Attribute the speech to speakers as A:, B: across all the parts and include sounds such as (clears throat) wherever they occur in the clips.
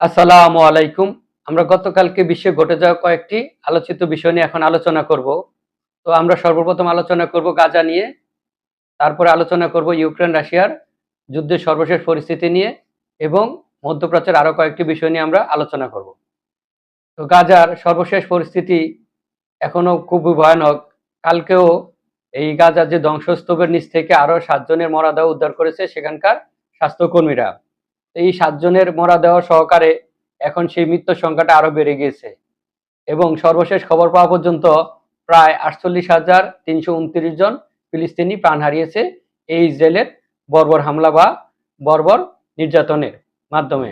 A: আসসালামু আলাইকুম। আমরা গতকালকে বিশ্বে ঘটে যাওয়া কয়েকটি আলোচিত বিষয় নিয়ে এখন আলোচনা করব। তো আমরা সর্বপ্রথম আলোচনা করব গাজা নিয়ে, তারপরে আলোচনা করব ইউক্রেন রাশিয়ার যুদ্ধের সর্বশেষ পরিস্থিতি নিয়ে এবং মধ্যপ্রাচ্যের আরও কয়েকটি বিষয় নিয়ে আমরা আলোচনা করব। তো গাজার সর্বশেষ পরিস্থিতি এখনও খুবই ভয়ানক। কালকেও এই গাজার যে ধ্বংসস্তূপের নিচ থেকে আরও সাতজনের মরাদেহ উদ্ধার করেছে সেখানকার স্বাস্থ্যকর্মীরা। এই সাতজনের মরা দেহ সহকারে এখন সেই মৃত্যুর সংখ্যাটা আরও বেড়ে গিয়েছে। এবং সর্বশেষ খবর পাওয়া পর্যন্ত প্রায় আটচল্লিশ হাজার তিনশো উনত্রিশ জন ফিলিস্তিনি প্রাণ হারিয়েছে এই ইসরায়েলের বর্বর হামলা বা বর্বর নির্যাতনের মাধ্যমে।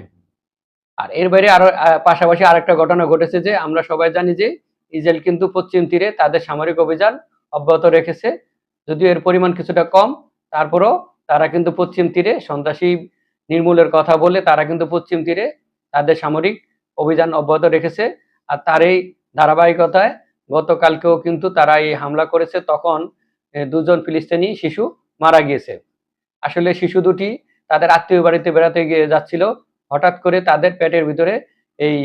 A: আর এর বাইরে আরও পাশাপাশি আরেকটা ঘটনা ঘটেছে যে আমরা সবাই জানি যে ইসরায়েল কিন্তু পশ্চিম তীরে তাদের সামরিক অভিযান অব্যাহত রেখেছে। যদিও এর পরিমাণ কিছুটা কম, তারপরও তারা কিন্তু পশ্চিম তীরে সন্ত্রাসী নির্মূলের কথা বলে তারা কিন্তু পশ্চিম তীরে তাদের সামরিক অভিযান অব্যাহত রেখেছে। আর তার এই ধারাবাহিকতায় গতকালকেও কিন্তু তারা এই হামলা করেছে। তখন দুজন ফিলিস্তিনি শিশু মারা গিয়েছে। আসলে শিশু দুটি তাদের আত্মীয় বাড়িতে বেড়াতে গিয়ে যাচ্ছিল। হঠাৎ করে তাদের পেটের ভিতরে এই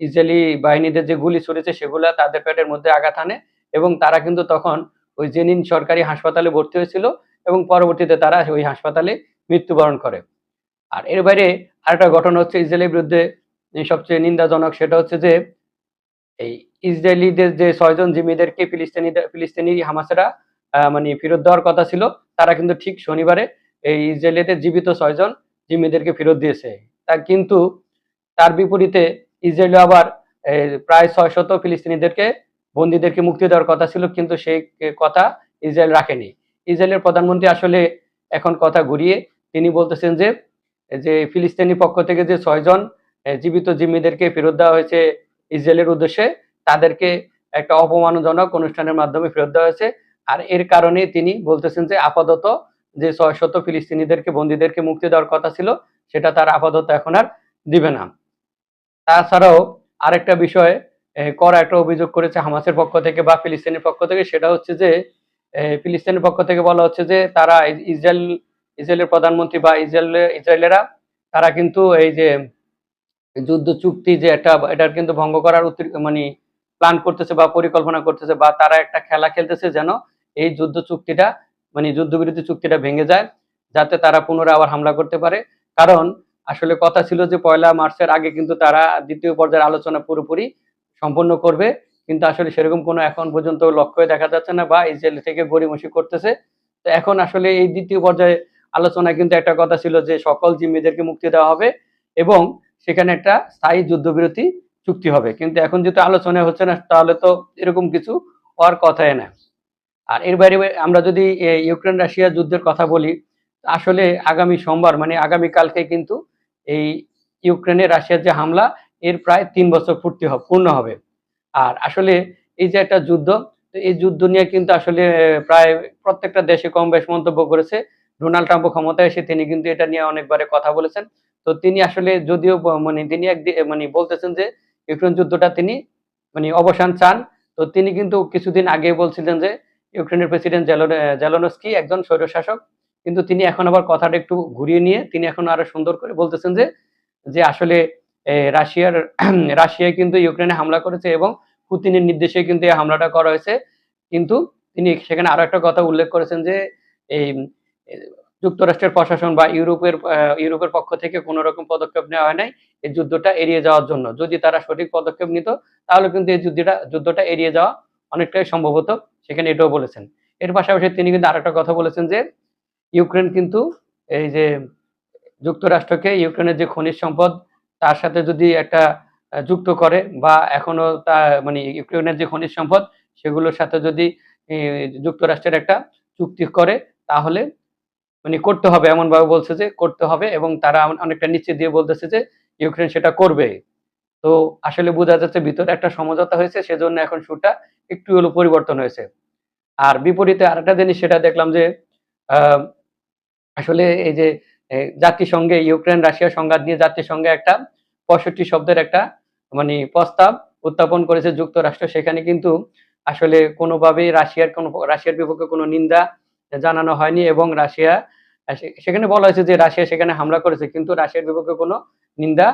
A: ইসরায়েলি বাহিনীদের যে গুলি ছুড়েছে, সেগুলা তাদের পেটের মধ্যে আঘাত আনে এবং তারা কিন্তু তখন ওই জেনিন সরকারি হাসপাতালে ভর্তি হয়েছিল এবং পরবর্তীতে তারা ওই হাসপাতালে মৃত্যুবরণ করে। আর এর বাইরে আরেকটা ঘটনা হচ্ছে ইসরায়েলের বিরুদ্ধে সবচেয়ে নিন্দাজনক সেটা হচ্ছে যে, এই ইসরায়েলিদের যে ছয়জন জিম্মিদেরকে ফিলিস্তিনি ফিলিস্তিনি হামাসেরা মানে ফেরত দেওয়ার কথা ছিল, তারা কিন্তু ঠিক শনিবারে এই ইসরায়েলিদের জীবিত ছয়জন জিম্মিদেরকে ফেরত দিয়েছে। তা কিন্তু তার বিপরীতে ইসরায়েল আবার প্রায় ছয় শত ফিলিস্তিনিদেরকে, বন্দীদেরকে মুক্তি দেওয়ার কথা ছিল, কিন্তু সেই কথা ইসরায়েল রাখেনি। ইসরায়েলের প্রধানমন্ত্রী আসলে এখন কথা ঘুরিয়ে তিনি বলতেছেন যে যে ফিলিস্তিনি পক্ষ থেকে যে ছয়জন জীবিত জিম্মিদেরকে ফেরত দেওয়া হয়েছে ইসরায়েলের উদ্দেশ্যে, তাদেরকে একটা অপমানজনক অনুষ্ঠানের মাধ্যমে ফেরত দেওয়া হয়েছে। আর এর কারণে তিনি বলতেছেন যে আপাতত যে ছয় শত ফিলিস্তিনিদেরকে, বন্দীদেরকে মুক্তি দেওয়ার কথা ছিল, সেটা তার আপাতত এখন আর দিবে না। তাছাড়াও আরেকটা বিষয় করা একটা অভিযোগ করেছে হামাসের পক্ষ থেকে বা ফিলিস্তিনের পক্ষ থেকে, সেটা হচ্ছে যে ফিলিস্তিনের পক্ষ থেকে বলা হচ্ছে যে তারা ইস- ইসরায়েল ইসরায়েলের প্রধানমন্ত্রী বা ইসরায়েল, ইসরায়েলেরা, তারা কিন্তু এই যে যুদ্ধ চুক্তি যে একটা, এটার কিন্তু ভঙ্গ করার মানে প্ল্যান করতেছে বা পরিকল্পনা করতেছে বা তারা একটা খেলা খেলতেছে যেন এই যুদ্ধ চুক্তিটা মানে যুদ্ধবিরতি চুক্তিটা ভেঙে যায়, যাতে তারা পুনরায় আবার হামলা করতে পারে। কারণ আসলে কথা ছিল যে পয়লা মার্চের আগে কিন্তু তারা দ্বিতীয় পর্যায়ের আলোচনা পুরোপুরি সম্পন্ন করবে, কিন্তু আসলে সেরকম কোনো এখন পর্যন্ত লক্ষ্য দেখা যাচ্ছে না বা ইসরায়েল থেকে গড়িমসি করতেছে। তো এখন আসলে এই দ্বিতীয় পর্যায়ে আলোচনা কিন্তু একটা কথা ছিল যে সকল জিম্মিদেরকে মুক্তি দেওয়া হবে এবং সেখানে একটা স্থায়ী যুদ্ধবিরতি চুক্তি হবে। কিন্তু এখন যেহেতু আলোচনা হচ্ছে না, তাহলে তো এরকম কিছু হওয়ার কথাই না। আর এর বাইরে আমরা যদি ইউক্রেন রাশিয়া যুদ্ধের কথা বলি, আসলে আগামী সোমবার মানে আগামী কালকে কিন্তু এই ইউক্রেনে রাশিয়ার যে হামলা, এর প্রায় তিন বছর পূর্তি হবে পূর্ণ হবে। আর আসলে এই যে একটা যুদ্ধ এই যুদ্ধ নিয়ে কিন্তু আসলে প্রায় প্রত্যেকটা দেশে কম বেশ মন্তব্য করেছে। ডোনাল্ড ট্রাম্প ক্ষমতায় এসে তিনি কিন্তু এটা নিয়ে অনেকবারে কথা বলেছেন। তো তিনি আসলে যদিও মানে তিনি একদিন মানে বলতেছেন যে ইউক্রেন যুদ্ধটা তিনি মানে অবসান চান। তো তিনি কিন্তু কিছুদিন আগে বলছিলেন যে ইউক্রেনের প্রেসিডেন্ট জেলনস্কি একজন স্বৈরশাসক। কিন্তু তিনি এখন আবার কথাটা একটু ঘুরিয়ে নিয়ে তিনি এখন আরও সুন্দর করে বলতেছেন যে যে আসলে রাশিয়ার (clears throat) রাশিয়া কিন্তু ইউক্রেনে হামলা করেছে এবং পুতিনের নির্দেশে কিন্তু এই হামলাটা করা হয়েছে। কিন্তু তিনি সেখানে আরও একটা কথা উল্লেখ করেছেন যে, এই যুক্তরাষ্ট্রের প্রশাসন বা ইউরোপের ইউরোপের পক্ষ থেকে কোনো রকম পদক্ষেপ নেওয়া হয় নাই এই যুদ্ধটা এড়িয়ে যাওয়ার জন্য। যদি তারা সঠিক পদক্ষেপ নিত, তাহলে কিন্তু এই যুদ্ধটা যুদ্ধটা এড়িয়ে যাওয়া অনেকটাই সম্ভব হতো, সেখানে এটাও বলেছেন। এর পাশাপাশি তিনি কিন্তু আরেকটা কথা বলেছেন যে, ইউক্রেন কিন্তু এই যে যুক্তরাষ্ট্রকে ইউক্রেনের যে খনিজ সম্পদ, তার সাথে যদি একটা যুক্ত করে বা এখনও তা মানে ইউক্রেনের যে খনিজ সম্পদ, সেগুলোর সাথে যদি যুক্তরাষ্ট্রের একটা চুক্তি করে, তাহলে মানে করতে হবে এমন ভাবে বলছে যে করতে হবে এবং তারা অনেকটা নিচে দিয়ে বলতেছে যে ইউক্রেন সেটা করবে। তো আসলে বোঝা যাচ্ছে ভিতরে একটা সমঝোতা হয়েছে, সেজন্য এখন সুরটা একটু হলো পরিবর্তন হয়েছে। আর বিপরীতে আরেকটা জিনিস সেটা দেখলাম যে আসলে এই যে জাতিসংঘে ইউক্রেন রাশিয়া সংঘাত নিয়ে জাতিসংঘে একটা পঁয়ষট্টি শব্দের একটা মানে প্রস্তাব উত্থাপন করেছে যুক্তরাষ্ট্র। সেখানে কিন্তু আসলে কোনোভাবেই রাশিয়ার কোনো, রাশিয়ার বিপক্ষে কোনো নিন্দা জানানো হয়নি এবং রাশিয়া সেখানে বলা হয়েছে যে রাশিয়া সেখানে হামলা করেছে, কিন্তু রাশিয়ার বিপক্ষে কোনো নিন্দা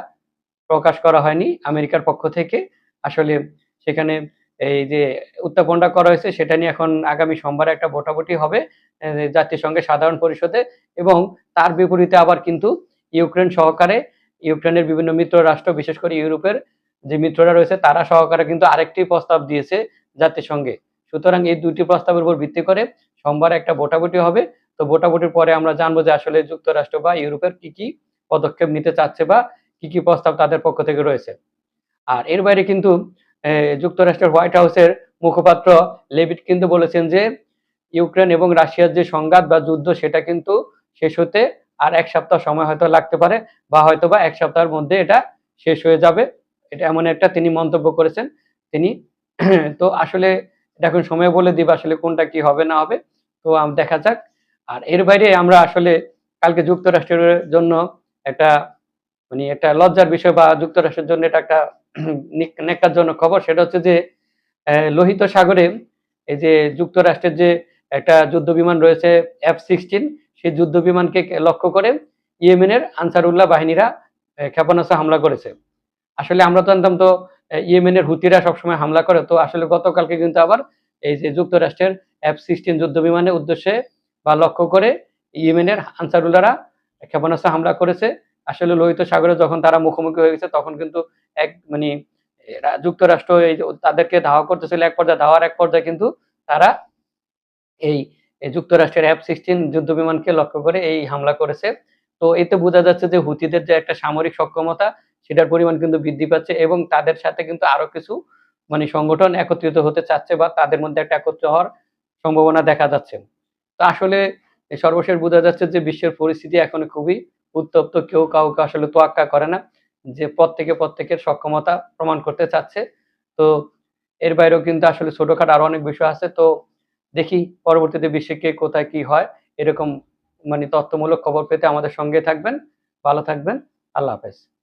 A: প্রকাশ করা হয়নি আমেরিকার পক্ষ থেকে। আসলে সেখানে এই যে উত্থাপনটা করা হয়েছে, সেটা নিয়ে এখন আগামী সোমবার একটা ভোটাভুটি হবে জাতিসংঘের সাধারণ পরিষদে এবং তার বিপরীতে আবার কিন্তু ইউক্রেন সহকারে, ইউক্রেনের বিভিন্ন মিত্র রাষ্ট্র, বিশেষ করে ইউরোপের যে মিত্ররা রয়েছে, তারা সহকারে কিন্তু আরেকটি প্রস্তাব দিয়েছে জাতিসংঘে। সুতরাং এই দুটি প্রস্তাবের উপর ভিত্তি করে সোমবার একটা ভোটাভুটি হবে। তো ভোটাভুটির পরে আমরা জানব যে আসলে যুক্তরাষ্ট্র বা ইউরোপের কি কি পদক্ষেপ নিতে চাচ্ছে বা কি কি প্রস্তাব তাদের পক্ষ থেকে রয়েছে। আর এর বাইরে কিন্তু যুক্তরাষ্ট্রের হোয়াইট হাউসের মুখপাত্র লেভিট কিন্তু বলেছেন যে, ইউক্রেন এবং রাশিয়ার যে সংঘাত বা যুদ্ধ সেটা কিন্তু শেষ হতে আর এক সপ্তাহ সময় হয়তো লাগতে পারে বা হয়তো বা এক সপ্তাহের মধ্যে এটা শেষ হয়ে যাবে। এটা এমন একটা তিনি মন্তব্য করেছেন। তিনি, তো আসলে এটা এখন সময় বলে দিবে আসলে কোনটা কি হবে, না হবে। তো দেখা যাক। আর এর বাইরে আমরা আসলে কালকে যুক্তরাষ্ট্রের জন্য একটা মানে একটা লজ্জার বিষয় বা যুক্তরাষ্ট্রের জন্য এটা একটা (clears throat) নেকার জন্য খবর। সেটা হচ্ছে যে লোহিত সাগরে এই যে যুক্তরাষ্ট্রের যে একটা যুদ্ধ বিমান রয়েছে এফ সিক্সটিন সেই যুদ্ধ বিমানকে লক্ষ্য করে ইয়েমেনের আনসারুল্লাহ বাহিনীরা ক্ষেপণাস্ত্র হামলা করেছে। আসলে আমরা তো জানতাম তো ইয়েমেনের হুতিরা সবসময় হামলা করে। তো আসলে গতকালকে কিন্তু আবার এই যে যুক্তরাষ্ট্রের এফ সিক্সটিন যুদ্ধ বিমানের উদ্দেশ্যে বা লক্ষ্য করে ইয়েমেনের আনসারুল্লাহরা ক্ষেপণাস্ত্র হামলা করেছে। আসলে লোহিত সাগরে যখন তারা মুখোমুখি হয়ে গেছে, তখন কিন্তু এক মানে যুক্তরাষ্ট্র এই তাদেরকে ধাওয়া করতেছিল এক পর্যায়ে, ধাওয়ার এক পর্যায়ে কিন্তু তারা এই যুক্তরাষ্ট্রের এফ সিক্সটিন যুদ্ধ বিমানকে লক্ষ্য করে এই হামলা করেছে। তো এতে বোঝা যাচ্ছে যে হুতিদের যে একটা সামরিক সক্ষমতা সেটার পরিমাণ কিন্তু বৃদ্ধি পাচ্ছে এবং তাদের সাথে কিন্তু আরও কিছু মানে সংগঠন একত্রিত হতে চাচ্ছে বা তাদের মধ্যে একটা একত্র হওয়ার সম্ভাবনা দেখা যাচ্ছে। তো আসলে সর্বশেষ বোঝা যাচ্ছে যে বিশ্বের পরিস্থিতি এখন খুবই উত্তপ্ত, কেউ কাউকে আসলে তোয়াক্কা করে না যে প্রত্যেকে প্রত্যেকের সক্ষমতা প্রমাণ করতে চাচ্ছে। তো এর বাইরেও কিন্তু আসলে ছোটখাটো আরও অনেক বিষয় আছে। তো দেখি পরবর্তীতে বিশ্বে কে কোথায় কি হয়, এরকম মানে তথ্যমূলক খবর পেতে আমাদের সঙ্গে থাকবেন। ভালো থাকবেন। আল্লাহ হাফেজ।